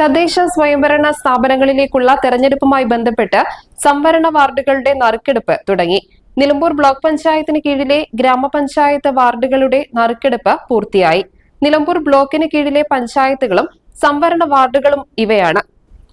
തദ്ദേശ സ്വയംഭരണ സ്ഥാപനങ്ങളിലേക്കുള്ള തെരഞ്ഞെടുപ്പുമായി ബന്ധപ്പെട്ട് സംവരണ വാർഡുകളുടെ നറുക്കെടുപ്പ് തുടങ്ങി. നിലമ്പൂർ ബ്ലോക്ക് പഞ്ചായത്തിന് കീഴിലെ ഗ്രാമപഞ്ചായത്ത് വാർഡുകളുടെ നറുക്കെടുപ്പ് പൂർത്തിയായി. നിലമ്പൂർ ബ്ലോക്കിന് കീഴിലെ പഞ്ചായത്തുകളും സംവരണ വാർഡുകളും ഇവയാണ്.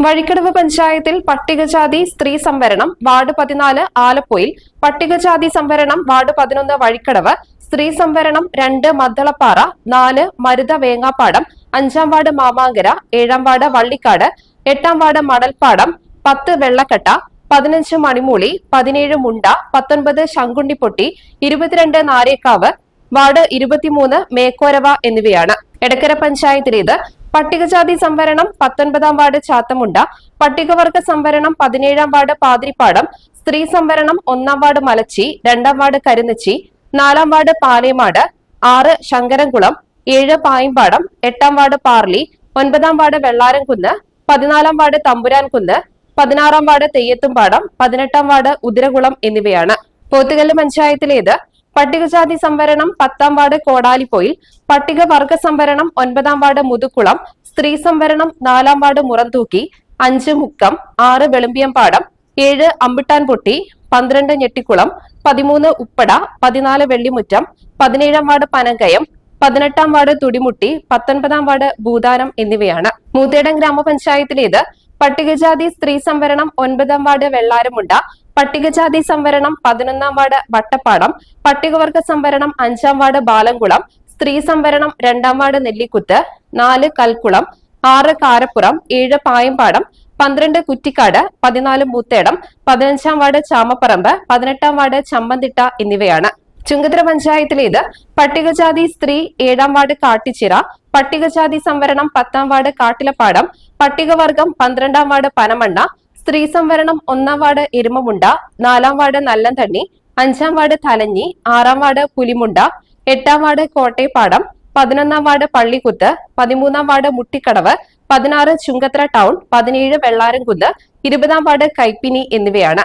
വഴിക്കടവ് പഞ്ചായത്തിൽ പട്ടികജാതി സ്ത്രീ സംവരണം വാർഡ് പതിനാല് ആലപ്പുയിൽ പട്ടികജാതി സംവരണം വാർഡ് പതിനൊന്ന് വഴിക്കടവ് സ്ത്രീ സംവരണം രണ്ട് മദ്ദളപ്പാറ നാല് മരുത വേങ്ങാപ്പാടം അഞ്ചാം വാർഡ് മാമാങ്കര ഏഴാം വാർഡ് വള്ളിക്കാട് എട്ടാം വാർഡ് മണൽപ്പാടം പത്ത് വെള്ളക്കട്ട പതിനഞ്ച് മണിമൂളി പതിനേഴ് മുണ്ട പത്തൊൻപത് ശങ്കുണ്ടിപ്പൊട്ടി ഇരുപത്തിരണ്ട് നാരേക്കാവ് വാർഡ് ഇരുപത്തിമൂന്ന് മേക്കോരവ എന്നിവയാണ്. എടക്കര പഞ്ചായത്തിലേത് പട്ടികജാതി സംവരണം പത്തൊൻപതാം വാർഡ് ചാത്തമുണ്ട പട്ടികവർഗ സംവരണം പതിനേഴാം വാർഡ് പാതിരിപ്പാടം സ്ത്രീ സംവരണം ഒന്നാം വാർഡ് മലച്ചി രണ്ടാം വാർഡ് കരുന്നച്ചി നാലാം വാർഡ് പാലേമാട് ആറ് ശങ്കരൻകുളം ഏഴ് പായമ്പാടം എട്ടാം വാർഡ് പാർലി ഒൻപതാം വാർഡ് വെള്ളാരംകുന്ന് പതിനാലാം വാർഡ് തമ്പുരാൻകുന്ന് പതിനാറാം വാർഡ് തെയ്യത്തുംപാടം പതിനെട്ടാം വാർഡ് ഉദിരകുളം എന്നിവയാണ്. പോത്തുകല്ല് പഞ്ചായത്തിലേത് പട്ടികജാതി സംവരണം പത്താം വാർഡ് കോടാലിപ്പൊയിൽ പട്ടികവർഗ സംവരണം ഒൻപതാം വാർഡ് മുതുക്കുളം സ്ത്രീ സംവരണം നാലാം വാർഡ് മുറന്തൂക്കി അഞ്ച് മുക്കം ആറ് വെളുമ്പിയംപാടം ഏഴ് അമ്പിട്ടാൻപൊട്ടി പന്ത്രണ്ട് ഞെട്ടിക്കുളം പതിമൂന്ന് ഉപ്പട പതിനാല് വെള്ളിമുറ്റം പതിനേഴാം വാർഡ് പനങ്കയം പതിനെട്ടാം വാർഡ് തുടിമുട്ടി പത്തൊൻപതാം വാർഡ് ഭൂതാനം എന്നിവയാണ്. മൂത്തേടം ഗ്രാമപഞ്ചായത്തിലേത് പട്ടികജാതി സ്ത്രീ സംവരണം ഒൻപതാം വാർഡ് വെള്ളാരമുണ്ട പട്ടികജാതി സംവരണം പതിനൊന്നാം വാർഡ് വട്ടപ്പാടം പട്ടികവർഗ സംവരണം അഞ്ചാം വാർഡ് ബാലംകുളം സ്ത്രീ സംവരണം രണ്ടാം വാർഡ് നെല്ലിക്കുത്ത് നാല് കൽക്കുളം ആറ് കാരപ്പുറം ഏഴ് പായമ്പാടം പന്ത്രണ്ട് കുറ്റിക്കാട് പതിനാല് മൂത്തേടം പതിനഞ്ചാം വാർഡ് ചാമപ്പറമ്പ് പതിനെട്ടാം വാർഡ് ചമ്പന്തിട്ട എന്നിവയാണ്. ചുങ്കത്തര പഞ്ചായത്തിലേത് പട്ടികജാതി സ്ത്രീ ഏഴാം വാർഡ് കാട്ടിച്ചിറ പട്ടികജാതി സംവരണം പത്താം വാർഡ് കാട്ടിലപ്പാടം പട്ടികവർഗം പന്ത്രണ്ടാം വാർഡ് പനമണ്ണ സ്ത്രീ സംവരണം ഒന്നാം വാർഡ് എരുമമുണ്ട നാലാം വാർഡ് നല്ലന്തണ്ണി അഞ്ചാം വാർഡ് തലഞ്ഞി ആറാം വാർഡ് പുലിമുണ്ട എട്ടാം വാർഡ് കോട്ടയപ്പാടം പതിനൊന്നാം വാർഡ് പള്ളിക്കുത്ത് പതിമൂന്നാം വാർഡ് മുട്ടിക്കടവ് പതിനാറ് ചുങ്കത്തറ ടൗൺ പതിനേഴ് വെള്ളാരംകുന്ന് ഇരുപതാം വാർഡ് കൈപ്പിനി എന്നിവയാണ്.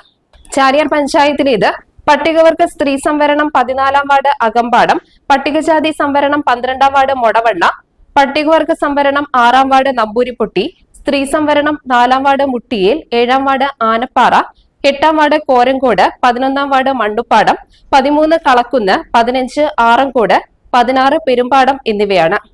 ചാലിയാർ പഞ്ചായത്തിലേത് പട്ടികവർഗ സ്ത്രീ സംവരണം പതിനാലാം വാർഡ് അകമ്പാടം പട്ടികജാതി സംവരണം പന്ത്രണ്ടാം വാർഡ് മൊടവള്ള പട്ടികവർഗ സംവരണം ആറാം വാർഡ് നമ്പൂരിപ്പൊട്ടി സ്ത്രീ സംവരണം നാലാം വാർഡ് മുട്ടിയേൽ ഏഴാം വാർഡ് ആനപ്പാറ എട്ടാം വാർഡ് കോരങ്കോട് പതിനൊന്നാം വാർഡ് മണ്ണുപ്പാടം പതിമൂന്ന് കളക്കുന്ന് പതിനഞ്ച് ആറങ്കോട് പതിനാറ് പെരുമ്പാടം എന്നിവയാണ്.